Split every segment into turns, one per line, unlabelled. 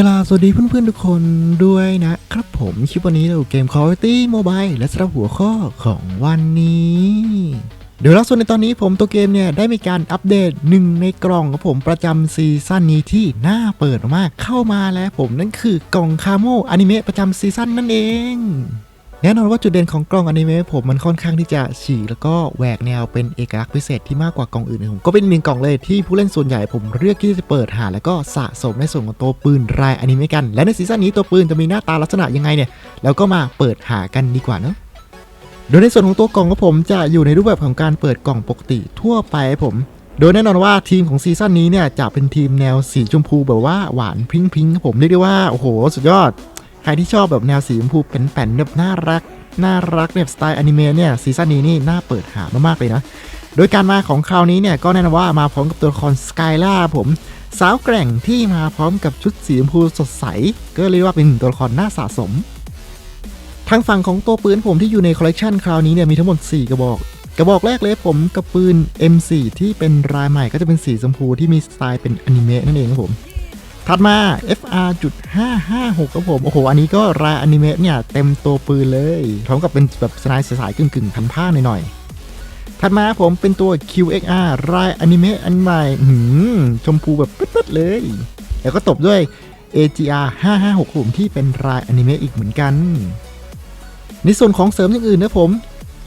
กลาสวัสดีเพื่อนๆทุกคนด้วยนะครับผมคลิปวันนี้เราเกม Call of Duty Mobile และสำหรับหัวข้อของวันนี้ เดี๋ยวล่าสุดในตอนนี้ผมตัวเกมเนี่ย ได้มีการอัปเดตหนึ่งในกล่องของผมประจำซีซั่นนี้ที่น่าเปิดมากเข้ามาแล้วผมนั่นคือกล่องคาโมอนิเมะประจำซีซั่นนั่นเอง แน่นอนว่าจุดเด่นของกล่องอนิเมะผมมันค่อนข้างที่จะฉีกแล้วก็แหวกแนวเป็นเอกลักษณ์พิเศษที่มากกว่ากล่องอื่นผมก็เป็นหนึ่งกล่องเลยที่ผู้เล่นส่วนใหญ่ผมเลือกที่จะเปิดหา แล้วก็สะสมในส่วนของตัวปืนรายอนิเมะกัน และในซีซั่นนี้ตัวปืนจะมีหน้าตาลักษณะยังไงเนี่ยแล้วก็มาเปิดหากันดีกว่าเนาะโดยในส่วนของตัวกล่องของผมจะอยู่ในรูปแบบของการเปิดกล่องปกติทั่วไปครับผม โดยแน่นอนว่าทีมของซีซั่นนี้เนี่ยจะเป็นทีมแนวสีชมพูแบบว่าหวานพิงพิงครับผมเรียกได้ว่าโอ้โหสุดยอด ใครที่ชอบแบบแนวสีชมพูเป็นแป่นๆแบบน่ารัก น่ารักแบบสไตล์อนิเมะเนี่ยซีซั่นนี้นี่น่าเปิดหามากๆเลยนะ โดยการมาของคราวนี้เนี่ยก็แน่นอนว่ามาพร้อมกับตัวละครสกายล่าผม สาวแกร่งที่มาพร้อมกับชุดสีชมพูสดใส ก็เรียกว่าเป็นตัวละครน่าสะสม ทางฝั่งของตัวปืนผมที่อยู่ในคอลเลกชันคราวนี้เนี่ยมีทั้งหมด 4 กระบอกกระบอกแรกเลยผมกับปืน M4 ที่เป็นรายใหม่ก็จะเป็นสีชมพูที่มีสไตล์เป็นอนิเมะนั่นเองครับผม ถัดมา FR.556 ครับผม โอ้โห อันนี้ก็รายอนิเมะเนี่ย เต็มตัวปืนเลย พร้อมกับเป็นแบบสไนด์สายๆกึ่งๆพันผ้าหน่อยๆ ถัดมาผมเป็นตัว QXR รายอนิเมะอันใหม่หืมชมพูแบบปึ๊ดๆเลย แล้วก็ตบด้วย AGR 556ผมที่เป็นรายอนิเมะอีกเหมือนกัน ในส่วนของเสริมอย่างอื่นนะผม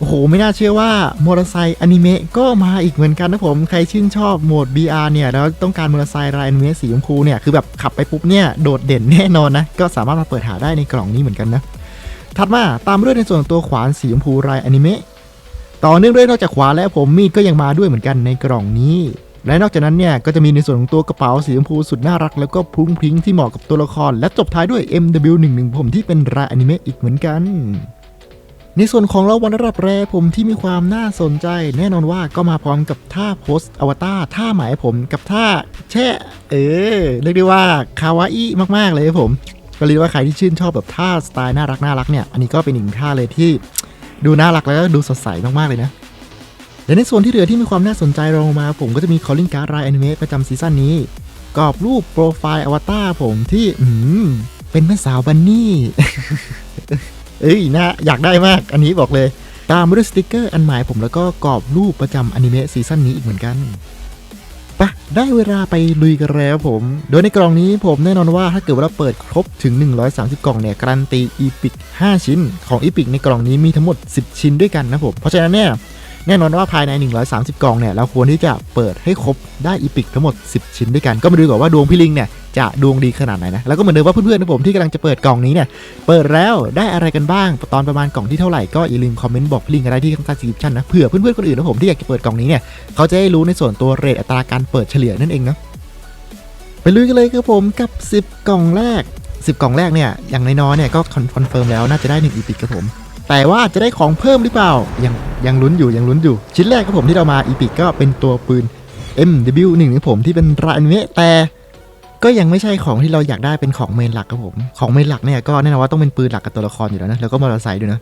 โอ้โห ไม่น่าเชื่อว่ามอเตอร์ไซค์อนิเมะก็มาอีกเหมือนกันนะผม ใครชื่นชอบโหมด BR เนี่ย แล้วต้องการมอเตอร์ไซค์รายอนิเมะสีชมพูเนี่ย คือแบบขับไปปุ๊บเนี่ย โดดเด่นแน่นอนนะ ก็สามารถมาเปิดหาได้ในกล่องนี้เหมือนกันนะ ถัดมาตามด้วยในส่วนของตัวขวานสีชมพูรายอนิเมะ ต่อเนื่องด้วยนอกจากขวานแล้วผมมีดก็ยังมาด้วยเหมือนกันในกล่องนี้ และนอกจากนั้นเนี่ย ก็จะมีในส่วนของตัวกระเป๋าสีชมพูสุดน่ารัก แล้วก็พุ้งพริ้งที่เหมาะกับตัวละคร และจบท้ายด้วย MW11 ผมที่เป็นรายอนิเมะอีกเหมือนกัน ในส่วนของรางวัลระดับแรกผมที่มีความน่าสนใจ แน่นอนว่าก็มาพร้อมกับท่าโพสต์อวตารท่าหมายผมกับท่าแช่ เออเรียกได้ว่าคาวาอิมากๆเลยครับผม ก็เรียกว่าใครที่ชื่นชอบแบบท่าสไตล์น่ารักน่ารักเนี่ย อันนี้ก็เป็นอีกท่าเลยที่ดูน่ารักแล้วก็ดูสดใสมากๆเลยนะและในส่วนที่เหลือที่มีความน่าสนใจรองลงมาผมก็จะมีคอลลิงการ์ดรายอนิเมะประจำซีซั่นนี้กรอบรูปโปรไฟล์อวตารผมที่ อืมเป็นแม่สาวบันนี่ เอ้ยนะอยากได้มากอันนี้บอกเลย ตามด้วยสติกเกอร์อันหมายผมแล้วก็กรอบรูปประจำอนิเมะซีซั่นนี้อีกเหมือนกันปะได้เวลาไปลุยกันแล้วผม โดยในกล่องนี้ผมแน่นอนว่าถ้าเกิดว่าเราเปิดครบถึง 130 กล่องเนี่ยการันตีอีพิก5 ชิ้น ของอีพิกในกล่องนี้มีทั้งหมด 10 ชิ้นด้วยกันนะผม เพราะฉะนั้นเนี่ยแน่นอนว่าภายใน 130 กล่องเนี่ยเราควรที่จะเปิดให้ครบได้อีพิกทั้งหมด 10 ชิ้นด้วยกัน ก็มาดูก่อนว่าดวงพี่ลิงเนี่ย จะดวงดีขนาดไหนนะ แล้วก็เหมือนเดิมว่าเพื่อนๆนะผมที่กำลังจะเปิดกล่องนี้เนี่ย เปิดแล้วได้อะไรกันบ้าง ตอนประมาณกล่องที่เท่าไหร่ก็อย่าลืมคอมเมนต์บอกพลิงกันได้ที่ข้างใต้ดีสคริปชั่นนะเผื่อเพื่อนๆคนอื่นนะผมที่อยากจะเปิดกล่องนี้เนี่ยเขาจะได้รู้ในส่วนตัวเรทอัตราการเปิดเฉลี่ยนั่นเองเนาะไปลุยกันเลยครับผมกับ 10 กล่องแรก 10 กล่องแรกเนี่ยอย่างน้อยๆเนี่ยก็คอนเฟิร์มแล้วน่าจะได้1อีพิกครับผมแต่ว่าจะได้ของเพิ่มหรือเปล่ายังยังลุ้นอยู่ยังลุ้นอยู่ ชิ้นแรกครับผมที่เรามาอีพิกก็เป็นตัวปืน MW1 ของผมที่เป็นรายนิเมะแต่ ก็ยังไม่ใช่ของที่เราอยากได้เป็นของเมนหลักครับผม ของเมนหลักเนี่ยก็แน่นอนว่าต้องเป็นปืนหลักกับตัวละครอยู่แล้วนะ แล้วก็มอเตอร์ไซค์ด้วยนะ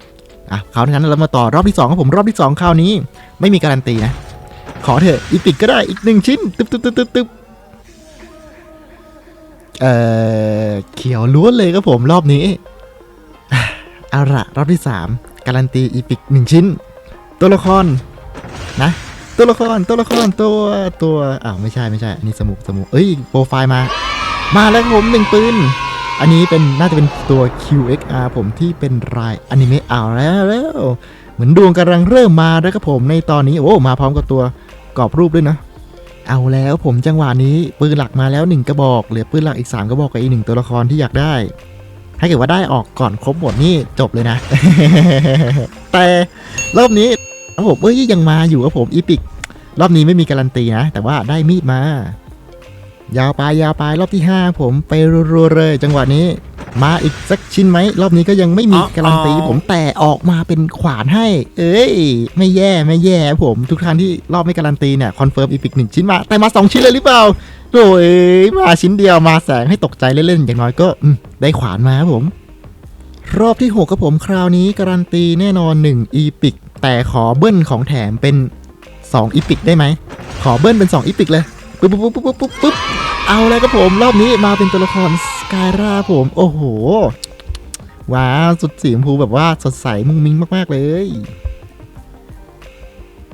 อะคราวนั้นเรามาต่อรอบที่2ครับผม รอบที่ 2 คราวนี้ ไม่มีการันตีนะ ขอเถอะอีพิกก็ได้อีกหนึ่งชิ้น ตึ๊บตึ๊บตึ๊บตึ๊บตึ๊บเอ่อเขียวล้วนเลยครับผมรอบนี้เอาละรอบที่ 3 การันตีอีพิกหนึ่งชิ้น ตัวละครนะ ตัวละครตัวละครตัวตัวอ้าวไม่ใช่ไม่ใช่อันนี้สมุกสมุกเอ้ยโปรไฟล์มา มาแล้วผมหนึ่งปืน อันนี้เป็นน่าจะเป็นตัว QXR ผมที่เป็นรายอนิเมะเอาแล้วเหมือนดวงกำลังเริ่มมาแล้วครับผมในตอนนี้โอ้มาพร้อมกับตัวกรอบรูปด้วยนะ เอาแล้วผมจังหวะนี้ปืนหลักมาแล้วหนึ่งกระบอกเหลือปืนหลักอีกสามกระบอกกับอีกหนึ่งตัวละครที่อยากได้ ถ้าเกิดว่าได้ออกก่อนครบหมดนี่จบเลยนะ แต่รอบนี้ผมเอ้ยยังมาอยู่ครับผมอีพิกรอบนี้ไม่มีการันตีนะแต่ว่าได้มีดมา ยาวไปยาวไปรอบที่ 5 ผมไปรัวๆเลย จังหวะนี้ มาอีกสักชิ้นไหม รอบนี้ก็ยังไม่มีการันตีผมแต่ออกมาเป็นขวานให้ เอ้ย ไม่แย่ไม่แย่ผม ทุกครั้งที่รอบไม่การันตีเนี่ยคอนเฟิร์มอีพิกหนึ่งชิ้นมา แต่มา 2 ชิ้นเลยหรือเปล่าโอ้ยมาชิ้นเดียวมาแสงให้ตกใจเล่นๆอย่างน้อยก็อืมได้ขวานมาครับผม รอบที่6กับผมคราวนี้การันตีแน่นอน1อีพิกแต่ขอเบิ้ลของแถมเป็น2อีพิกได้ไหมขอเบิ้ลเป็น2อีพิกเลย ปุ๊บปุ๊บปุ๊บปุ๊บปุ๊บปุ๊บเอาแล้วครับผมรอบนี้มาเป็นตัวละครสกายราผม โอ้โห ว้าวสุดสีชมพูแบบว่าสดใสมุ้งมิ้งมาก ๆ เลย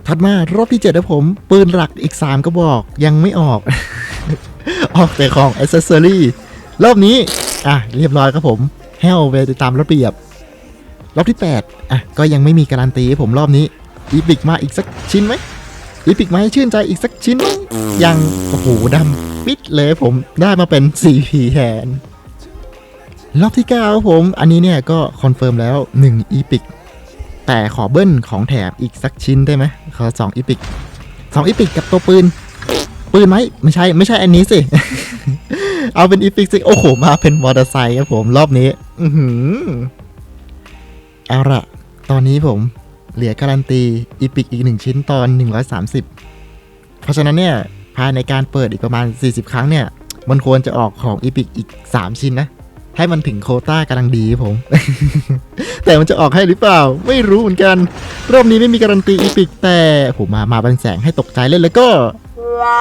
ถัดมารอบที่เจ็ดนะผม ปืนหลักอีก3กระบอกยังไม่ออก ออกแต่ของอ c เซสซอรี่รอบนี้ อะ เรียบร้อยครับผมแห้วไปตามระเบียบ รอบที่ 8 อะ ก็ยังไม่มีการันตีผมรอบนี้อีพิกมาอีกสักชิ้นไหมอีพิกมาให้ชื่นใจอีกสักชิ้นไหม ยังโอ้โหดำปิดเลยผมได้มาเป็น 4P แทนรอบที่ 9 ครับผม อันนี้เนี่ยก็คอนเฟิร์มแล้ว1อีพิกแต่ขอเบิ้ลของแถมอีกสักชิ้นได้ไหมขอ2อีพิก2อีพิกกับตัวปืน ปืนไหมไม่ใช่ไม่ใช่อันนี้สิ เอาเป็นอีพิกสิ โอ้โห มาเป็นมอเตอร์ไซค์ครับผมรอบนี้ อือหือเอาละตอนนี้ผมเหลือการันตีอีพิกอีกหนึ่งชิ้นตอน 130 เพราะฉะนั้นเนี่ย ภายในการเปิดอีกประมาณ 40 ครั้งเนี่ย มันควรจะออกของอีพิกอีก 3 ชิ้นนะ ให้มันถึงโคต้ากำลังดีผม แต่มันจะออกให้หรือเปล่า ไม่รู้เหมือนกัน รอบนี้ไม่มีการันตีอีพิกแต่ผมมามาบันแสงให้ตกใจเล่นแล้วก็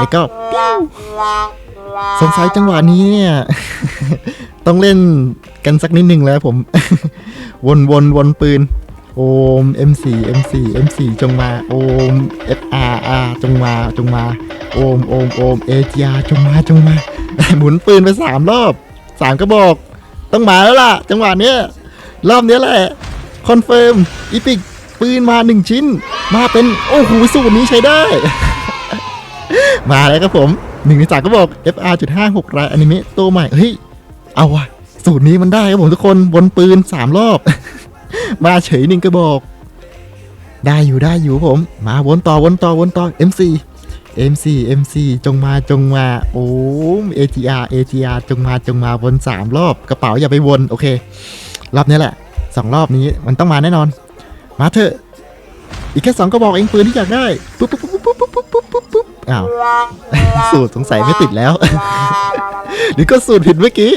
แล้วก็ปิ้วสงสัยจังหวะนี้เนี่ย ต้องเล่นกันสักนิดหนึ่งแล้วผม วนวนวนปืน โอม M4 M4 M4 จงมา โอม FRR จงมา จงมา โอม โอม โอม ATR จงมา จงมา หมุนปืนไปสามรอบสามกระบอก ต้องมาแล้วล่ะ จังหวะเนี้ย รอบเนี้ยแหละ คอนเฟิร์ม อีพิก ปืนมาหนึ่งชิ้น มาเป็น โอ้โห สูตรนี้ใช้ได้ มาแล้วครับผมหนึ่งในสามก็บอก FR.56 รายอนิเมะตัวใหม่ เฮ้ย เอาวะสูตรนี้มันได้ครับผมทุกคน บนปืน3รอบ มาเฉยหนึ่งกระบอก ได้อยู่ได้อยู่ผม มาวนต่อวนต่อวนต่อ MC MC MC จงมาจงมา โอ้ ATR ATR จงมาจงมาวนสามรอบกระเป๋าอย่าไปวน โอเค รอบนี้แหละสองรอบนี้มันต้องมาแน่นอน มาเถอะ อีกแค่สองกระบอกเองปืนที่อยากได้ปุ๊บปุ๊บปุ๊บปุ๊บปุ๊บปุ๊บปุ๊บปุ๊บปุ๊บอ้าวสูตรสงสัยไม่ติดแล้ว หรือก็สูตรผิดเมื่อกี้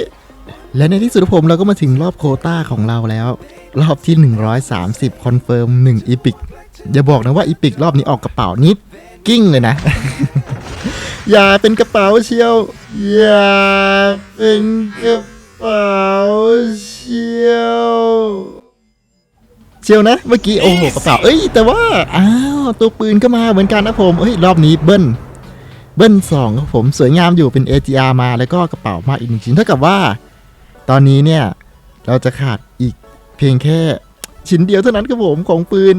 และในที่สุดผมเราก็มาถึงรอบโคต้าของเราแล้ว รอบที่ 130 คอนเฟิร์ม1อีพิกอย่าบอกนะว่าอีพิกรอบนี้ออกกระเป๋านิดกิ้งเลยนะ อย่าเป็นกระเป๋าเชียว อย่าเป็นกระเป๋าเชียวเชียวนะ เมื่อกี้โอ้โหกระเป๋าเอ้ยแต่ว่าอ้าวตัวปืนก็มาเหมือนกันนะผมเฮ้ยรอบนี้เบิ้ลเบิ้ลสองครับผมสวยงามอยู่เป็น AGR มาแล้วก็กระเป๋ามาอีกหนึ่งชิ้นเท่ากับว่า ตอนนี้เนี่ยเราจะขาดอีก เพียงแค่ชิ้นเดียวเท่านั้นครับผมของปืน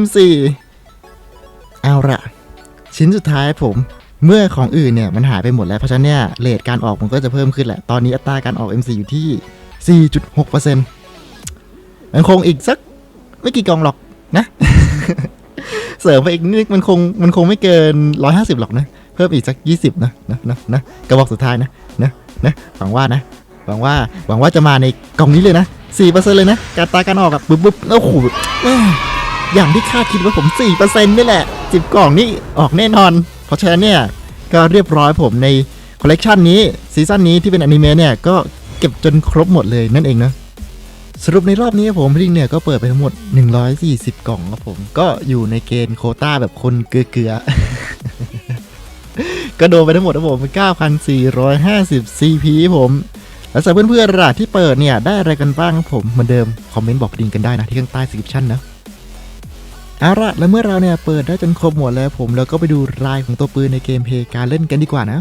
M4 เอาละชิ้นสุดท้ายผมเมื่อของอื่นเนี่ยมันหายไปหมดแล้วเพราะฉะนั้นเนี่ยเลทการออกมันก็จะเพิ่มขึ้นแหละ ตอนนี้อัตราการออก M4 อยู่ที่ 4.6%มันคงอีกสักไม่กี่กองหรอกนะ เสริมไปอีกนิดมันคงมันคงไม่เกิน 150 หรอกนะ เพิ่มอีกสัก 20 นะนะนะนะกระบอกสุดท้ายนะนะนะหวังว่านะหวังว่าหวังว่าจะมาในกองนี้เลยนะ 4%เปอร์เซ็นต์เลยนะ การตาการออกอะปุ๊บปุ๊บโอ้โหอย่างที่คาดคิดว่าผม4%นี่แหละ10กล่องนี่ออกแน่นอน เพราะฉะนั้นเนี่ย ก็เรียบร้อยผมในคอลเลกชันนี้ซีซั่นนี้ที่เป็นอนิเมะเนี่ยก็เก็บจนครบหมดเลยนั่นเองนะสรุปในรอบนี้ผมพิงเนี่ยก็เปิดไปทั้งหมด 140 กล่องครับผม ก็อยู่ในเกณฑ์โคต้าแบบคนเกลือๆก็โดนไปทั้งหมดครับผม 9,450 CP ผม แล้วสำหรับเพื่อนๆล่ะที่เปิดเนี่ยได้อะไรกันบ้างครับผมเหมือนเดิมคอมเมนต์บอกดิงกันได้นะที่ข้างใต้สคริปชั่นนะเอาละแล้วเมื่อเราเนี่ยเปิดได้จนครบหมดแล้วผมเราก็ไปดูรายของตัวปืนในเกมเพย์การเล่นกันดีกว่านะ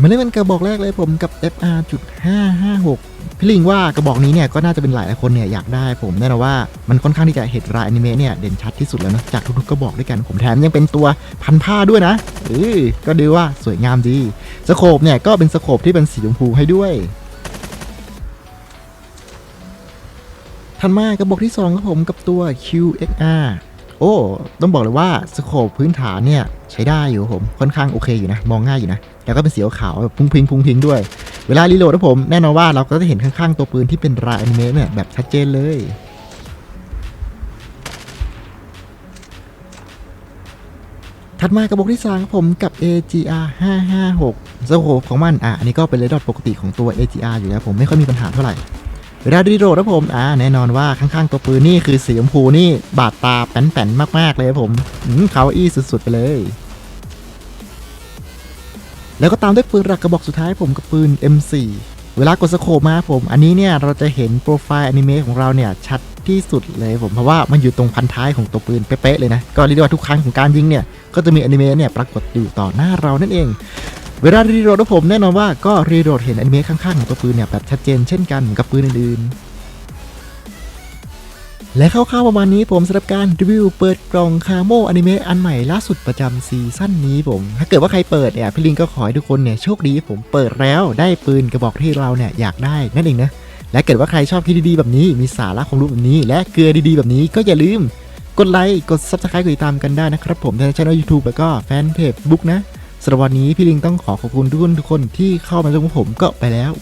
มาเล่นเป็นกระบอกแรกเลยผมกับ FR.556 พี่ลิงว่ากระบอกนี้เนี่ยก็น่าจะเป็นหลายคนเนี่ยอยากได้ผมแน่นอนว่ามันค่อนข้างที่จะเห็นรายอนิเมะเนี่ยเด่นชัดที่สุดแล้วนะจากทุกๆกระบอกด้วยกันผมแถมยังเป็นตัวพันผ้าด้วยนะเออก็ดูว่าสวยงามดีสโคปเนี่ยก็เป็นสโคปที่เป็นสีชมพูให้ด้วยถัดมากระบอกที่2ครับผมกับตัว QXR โอ้ ต้องบอกเลยว่าสโคปพื้นฐานเนี่ยใช้ได้อยู่ผมค่อนข้างโอเคอยู่นะ มองง่ายอยู่นะ แล้วก็เป็นสีขาวพุ่งพิงพุ่งพิงด้วย เวลารีโหลดนะผมแน่นอนว่าเราก็จะเห็นข้างๆตัวปืนที่เป็นรายอนิเมะเนี่ยแบบชัดเจนเลยถัดมากระบอกที่3ครับผมกับ AGR 556สโคปของมันอะอันนี้ก็เป็นเรดอทปกติของตัว AGR อยู่แล้วผมไม่ค่อยมีปัญหาเท่าไหร่ เวลารีโหลดนะผมอ่าแน่นอนว่าข้างๆตัวปืนนี่คือสีชมพูนี่บาดตาแป้นๆมากๆเลยครับผมอืมคาวอี้สุดๆไปเลย แล้วก็ตามด้วยปืนหลักกระบอกสุดท้ายผมกับปืน M4 เวลากดสโคปมาผม อันนี้เนี่ยเราจะเห็นโปรไฟล์อนิเมะของเราเนี่ยชัดที่สุดเลยผมเพราะว่ามันอยู่ตรงพันท้ายของตัวปืนเป๊ะๆเลยนะ ก็เรียกได้ว่าทุกครั้งของการยิงเนี่ย ก็จะมีอนิเมะเนี่ยปรากฏอยู่ต่อหน้าเรานั่นเอง เวลารีโหลดของผมแน่นอนว่าก็รีโหลดเห็นอนิเมะข้างๆของตัวปืนเนี่ยแบบชัดเจนเช่นกันกับปืนอื่นๆ และคร่าวๆประมาณนี้ผมสำหรับการรีวิวเปิดกล่องคาโมอนิเมะอันใหม่ล่าสุดประจำซีซั่นนี้ผม ถ้าเกิดว่าใครเปิดเนี่ยพี่ลิงก็ขอให้ทุกคนเนี่ยโชคดีผมเปิดแล้วได้ปืนกระบอกที่เราเนี่ยอยากได้นั่นเองนะและเกิดว่าใครชอบคลิปดีๆแบบนี้มีสาระความรู้แบบนี้ และเกลือดีๆแบบนี้ก็อย่าลืมกดไลค์กด subscribe กดติดตามกันได้นะครับผมในช่อง YouTube แล้วก็แฟนเพจบุ๊กนะ สำหรับวันนี้พี่ลิงต้องขอขอบคุณทุกคนทุกคนที่เข้ามาชมผมก็ไปแล้ว